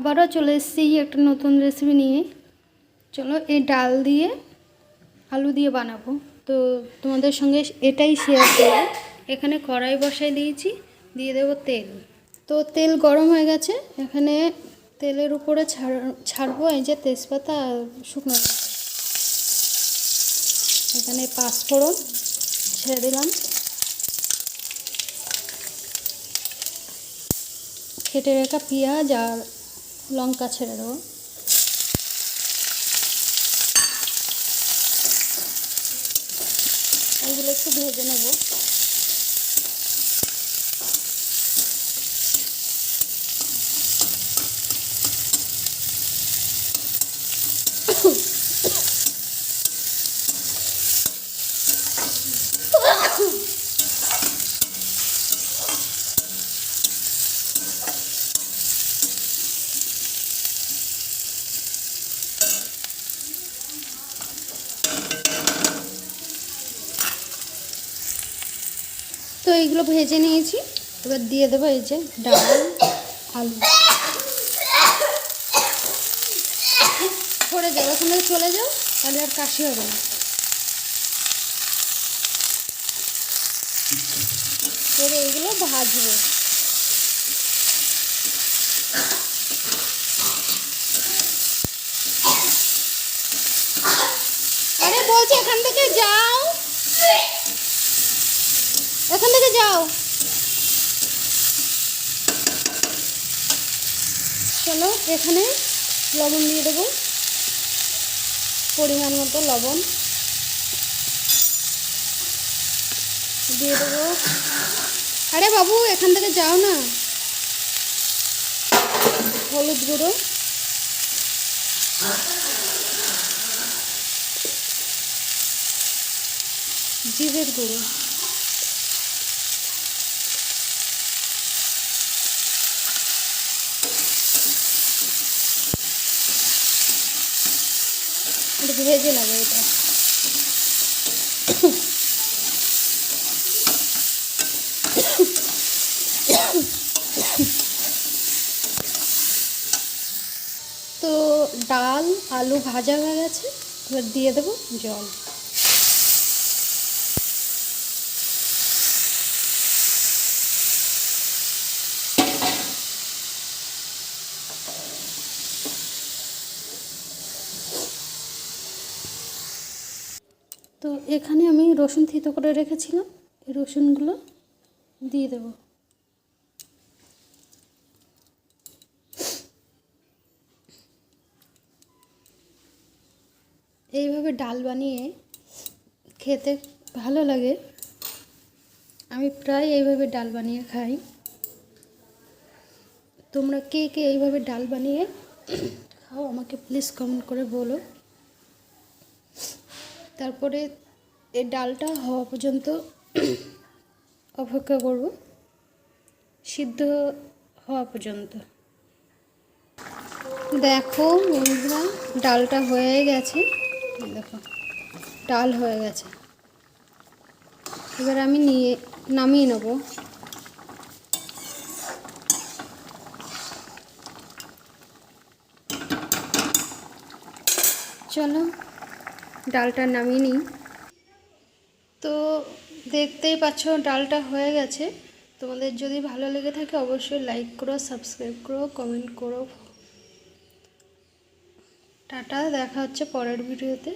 আবারও চলে এসেছি একটা নতুন রেসিপি নিয়ে। চলো এই ডাল দিয়ে আলু দিয়ে বানাবো। তো তোমাদের সঙ্গে এটাই শেয়ার করব। এখানে কড়াই বসাই দিয়েছি, দিয়ে দেবো তেল। তো তেল গরম হয়ে গেছে, এখানে তেলের উপরে ছাড়, ছাড়বো এই যে তেজপাতা আর শুকনো এখানে পাঁচফোড়ন ছেড়ে দিলাম। কেটে রাখা পেঁয়াজ আর লঙ্কা ছেড়ে দেবো। এগুলো একটু ভেজে নেব। তো এইগুলো ভেজে নিয়েছি। এবার দিয়ে দেবো এই যে ডাল, আলু। সরে যাও ওখানে চলে যাও, তাহলে আর কাশি হবে না। এবার এইগুলো ভাজবো। আরে বলছি, এখান থেকে যাও। এখান থেকে যাও। চলো এখানে লবণ দিয়ে দেবো। পরিমাণ মতো লবণ। দিয়ে দেবো। আরে বাবু, এখান থেকে যাও না। হলুদ গুঁড়ো। জিরের গুঁড়ো। ভেজে নেব এটা? তো ডাল আলু ভাজা হয়ে গেছে। এবার দিয়ে দেবো জল। তো এখানে আমি রসুন থিতো করে রেখেছিলাম। এই রসুনগুলো দিয়ে দেব। এইভাবে ডাল বানিয়ে খেতে ভালো লাগে। আমি প্রায় এইভাবে ডাল বানিয়ে খাই। তোমরা কে কে এইভাবে ডাল বানিয়ে খাও আমাকে প্লিজ কমেন্ট করে বলো। তারপরে এই ডালটা হওয়া পর্যন্ত অপেক্ষা করব। সিদ্ধ হওয়া পর্যন্ত। দেখো বন্ধুরা, ডালটা হয়ে গেছে। দেখো, ডাল হয়ে গেছে। এবার আমি নিয়ে, নামিয়ে নেব। চলো ডালটা নামিয়ে নিই। তো দেখতেই পাচ্ছ ডালটা হয়ে গেছে। তোমাদের যদি ভালো লেগে থাকে অবশ্যই লাইক করো সাবস্ক্রাইব করো কমেন্ট করো। টাটা, দেখা হচ্ছে পরের ভিডিওতে